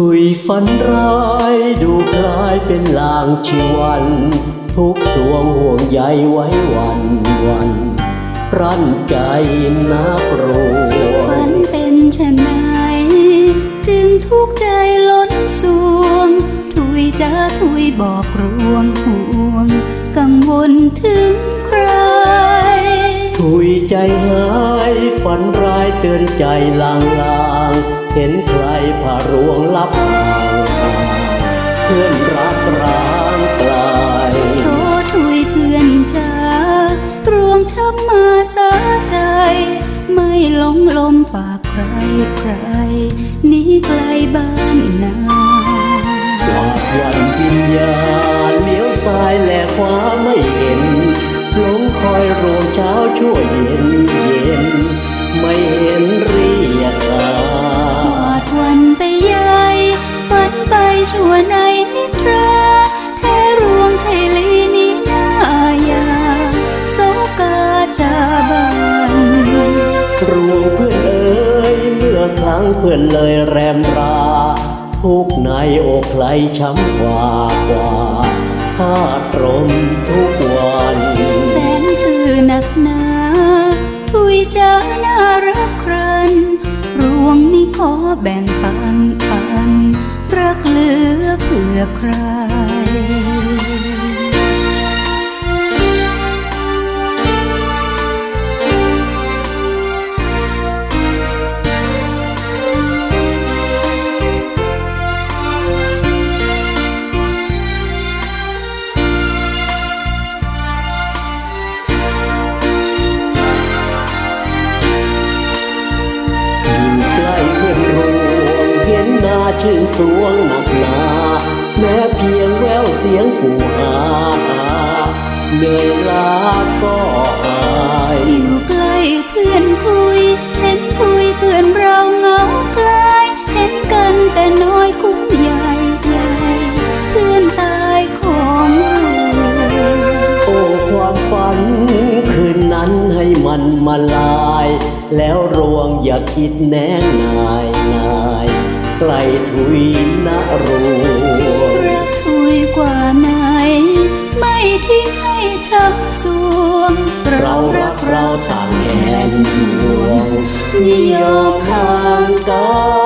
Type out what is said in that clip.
ถุยฝันร้ายดูคล้ายเป็นลางชีวัน ทุกสวงห่วงใยไว้วันวันรั้นใจนักโรยฝันเป็นเช่นไหนจึงทุกใจล้นสวง ถุยจะถุยบอกรวงห่วง กังวลถึงใคร ถุยใจหายฝันร้ายเตือนใจลางลางๆเห็นใครผ่ารวงลับห่างเพื่อนรักร้างไกลโทถุยเพื่อนจ้ารวงช้ำมาสาใจ ไม่หลงลมปากใครใครหนีไกลบ้านนาวาดวันวิญญาณเลี้ยวซ้ายแลขวาไม่เห็น เช้าชั่วเย็นเย็น ไม่เห็นเรียกหาวาดวันไปใหญ่ฝันไปชั่วในนิทราแท้รวงชัยลีนี้นายาโศกาจาบันรวงเพื่อนเอ๋ยเมื่อครั้งเพื่อนเลยแรมราทุกในอกใครช้ำกว่ากว่าข้าตรมทุกวันือนักหนาทุยจาน่ารักครันรวงไม่ขอแบ่งปันปัน รักเหลือเพื่อใคร ชื่นสวงหนักหนา แม้เพียงแววเสียงผู้หาเหนื่อยล้าก็หายอยู่ใกล้เพื่อนคุย เห็นคุยเพื่อนเราเหงาคลายเห็นกันแต่น้อยคุ้มใหญ่ใหญ่เพื่อนตายของเราโอ้ความฝันคืนนั้นให้มันมาลาย แล้วรวงอย่าคิดแน่นายนาย ไกลทุยนะรวงรักทุยกว่าไหน ไม่ทิ้งให้ช้ำสวง เรารักเราต่างแขนห่วงนิยมห่างกัน